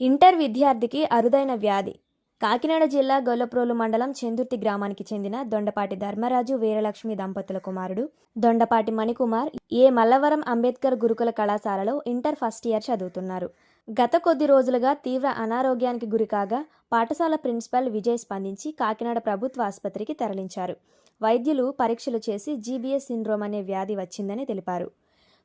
Inter విద్యార్థికి అరుదైన వ్యాధి. కాకినాడ జిల్లా గొల్లప్రోలు మండలం చెందుర్తి గ్రామానికి చెందిన దొండపాటి ధర్మరాజు వీరలక్ష్మి దంపతుల కుమారుడు దొండపాటి మణికుమార్ ఏ మల్లవరం అంబేద్కర్ గురుకుల కళాశాలలో ఇంటర్ ఫస్ట్ ఇయర్ చదువుతున్నారు. గత కొద్ది రోజులుగా తీవ్ర అనారోగ్యానికి గురికాగా పాఠశాల ప్రిన్సిపల్ విజయ్ స్పందించి కాకినాడ ప్రభుత్వ ఆసుపత్రికి తరలించారు. వైద్యులు పరీక్షలు చేసి జీబీఎస్ సిండ్రోమ్ అనే వ్యాధి వచ్చిందని తెలిపారు.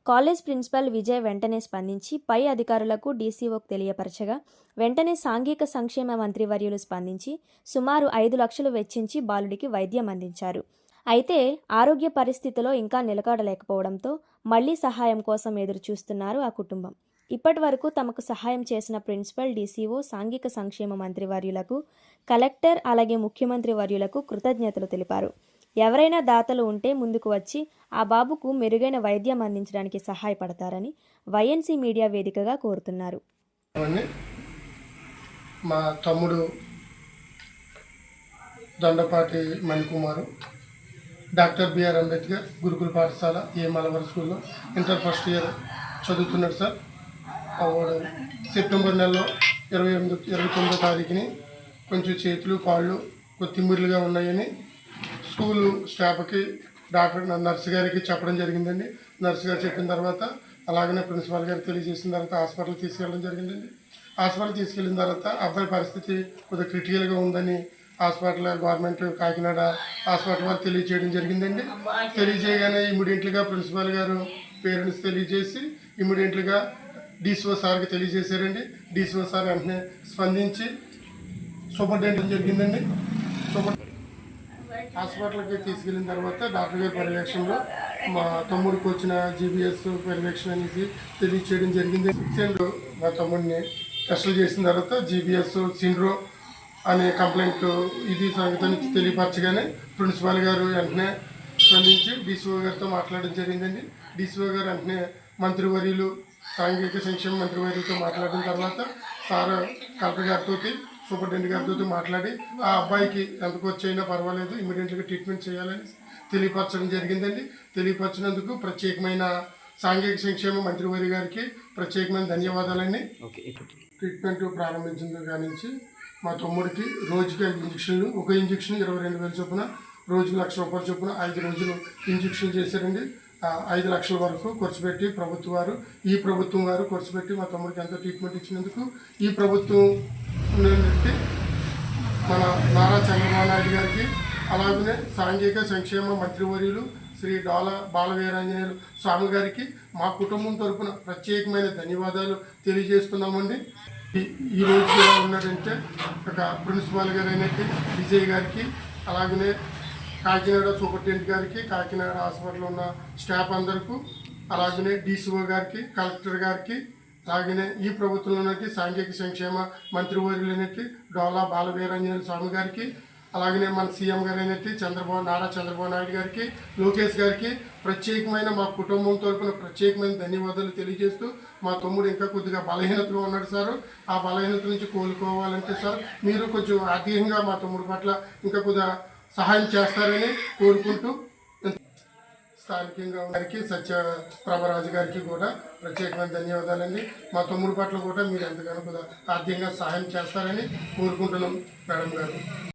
కాలేజ్ ప్రిన్సిపల్ విజయ్ వెంటనే స్పందించి పై అధికారులకు డీసీఓకు తెలియపరచగా వెంటనే సాంఘిక సంక్షేమ మంత్రివర్యులు స్పందించి సుమారు ఐదు లక్షలు వెచ్చించి బాలుడికి వైద్యం అందించారు. అయితే ఆరోగ్య పరిస్థితిలో ఇంకా నిలకడలేకపోవడంతో మళ్ళీ సహాయం కోసం ఎదురు చూస్తున్నారు ఆ కుటుంబం. ఇప్పటి వరకు తమకు సహాయం చేసిన ప్రిన్సిపల్ డీసీఓ సాంఘిక సంక్షేమ మంత్రివర్యులకు కలెక్టర్ అలాగే ముఖ్యమంత్రి వర్యులకు కృతజ్ఞతలు తెలిపారు. ఎవరైనా దాతలు ఉంటే ముందుకు వచ్చి ఆ బాబుకు మెరుగైన వైద్యం అందించడానికి సహాయపడతారని వైఎన్సీ మీడియా వేదికగా కోరుతున్నారు. మా తమ్ముడు Dondapati Manikumar doctor B R Ambedkar Gurukula పాఠశాల ఏ మలవరం స్కూల్లో ఇంటర్ ఫస్ట్ ఇయర్ చదువుతున్నాడు సార్. వాడు సెప్టెంబర్ నెలలో ఇరవై ఎనిమిది ఇరవై తొమ్మిదో తారీఖుని కొంచెం చేతులు కాళ్ళు కొద్ది ఉన్నాయని స్కూల్ స్టాఫ్కి డాక్టర్ నర్సు గారికి చెప్పడం జరిగిందండి. నర్సు గారు చెప్పిన తర్వాత అలాగనే ప్రిన్సిపాల్ గారికి తెలియజేసిన తర్వాత హాస్పిటల్ తీసుకెళ్ళడం జరిగిందండి. హాస్పిటల్ తీసుకెళ్ళిన తర్వాత అబ్బాయి పరిస్థితి కొద్దిగా క్రిటికల్గా ఉందని హాస్పిటల్ గవర్నమెంట్ కాకినాడ హాస్పిటల్ వారు తెలియజేయడం జరిగిందండి. తెలియజేయగానే ఇమీడియట్గా ప్రిన్సిపాల్ గారు పేరెంట్స్ తెలియజేసి ఇమీడియట్గా డీసీఓ సార్కి తెలియజేశారండి. డీసీఓ సార్ వెంటనే స్పందించి సూపరింటెండెంట్ జరిగిందండి. సూపర్ హాస్పిటల్కి తీసుకెళ్ళిన తర్వాత డాక్టర్ గారి పర్యవేక్షణలో మా తమ్ముడికి వచ్చిన జీబీఎస్ పర్యవేక్షణ అనేసి తెలియచేయడం జరిగింది. సెండ్ మా తమ్ముడిని టెస్టులు చేసిన తర్వాత జీబీఎస్ సిండ్రో అనే కంప్లైంట్ ఇది సంగతి తెలియపరచగానే ప్రిన్సిపాల్ గారు వెంటనే స్పందించి డీసీఓ గారితో మాట్లాడడం జరిగిందండి. డీసీఓ గారు వెంటనే మంత్రివర్యులు సాంఘిక సంక్షేమ మంత్రివర్యులతో మాట్లాడిన తర్వాత సార్ కలెక్టర్ గారితో సూపరింటెండెంట్ గారితో మాట్లాడి ఆ అబ్బాయికి ఎంత ఖర్చు అయినా పర్వాలేదు ఇమీడియట్గా ట్రీట్మెంట్ చేయాలని తెలియపరచడం జరిగిందండి. తెలియపరిచినందుకు ప్రత్యేకమైన సాంఘిక సంక్షేమ మంత్రివర్య గారికి ప్రత్యేకమైన ధన్యవాదాలండి. ట్రీట్మెంట్ ప్రారంభించిన కాడి నుంచి మా తమ్ముడికి రోజుకి ఐదు ఇంజక్షన్లు ఒక ఇంజక్షన్ ఇరవై రెండు వేల చొప్పున రోజుకి లక్ష రూపాయల చొప్పున ఐదు రోజులు ఇంజక్షన్ చేశారండి. ఐదు లక్షల వరకు ఖర్చు పెట్టి ప్రభుత్వం వారు ఈ ప్రభుత్వం వారు ఖర్చు పెట్టి మా తమ్ముడికి ఎంతో ట్రీట్మెంట్ ఇచ్చినందుకు ఈ ప్రభుత్వం నుండి మన నారా చంద్రబాబు నాయుడు గారికి అలాగనే సాంఘిక సంక్షేమ మంత్రివర్యులు శ్రీ డాల బాలవీరాంజనేయులు స్వామి గారికి మా కుటుంబం తరపున ప్రత్యేకమైన ధన్యవాదాలు తెలియజేస్తున్నామండి. ఈ- ఈ రోజు ఎలా ఉన్నాడంటే ఒక ప్రిన్సిపాల్ గారు అయినట్టు విజయ్ గారికి అలాగనే కాకినాడ సూపరింటెండెంట్ గారికి కాకినాడ హాస్పిటల్లో ఉన్న స్టాఫ్ అందరికీ అలాగనే డీసీఓ గారికి కలెక్టర్ గారికి అలాగనే ఈ ప్రభుత్వంలో ఉన్నట్టు సాంఘిక సంక్షేమ మంత్రివర్యులైనట్టు డోలా బాలవీరాంజనేయ స్వామి గారికి అలాగనే మన సీఎం గారు అయినట్టు చంద్రబాబు నారా చంద్రబాబు నాయుడు గారికి లోకేష్ గారికి ప్రత్యేకమైన మా కుటుంబం తరపున ప్రత్యేకమైన ధన్యవాదాలు తెలియజేస్తూ మా తమ్ముడు ఇంకా కొద్దిగా బలహీనతలో ఉన్నాడు సార్. ఆ బలహీనత నుంచి కోలుకోవాలంటే సార్ మీరు కొంచెం ఆర్థికంగా మా తమ్ముడు పట్ల ఇంకా కొద్దిగా సహాయం చేస్తారని కోరుకుంటూ స్థానికంగా గారికి సత్య ప్రభరాజు గారికి కూడా ప్రత్యేకమైన ధన్యవాదాలండి. మా తమ్ముడు పట్ల కూడా మీరు ఎంతగానో ఆర్థికంగా సహాయం చేస్తారని కోరుకుంటున్నాం మేడం గారు.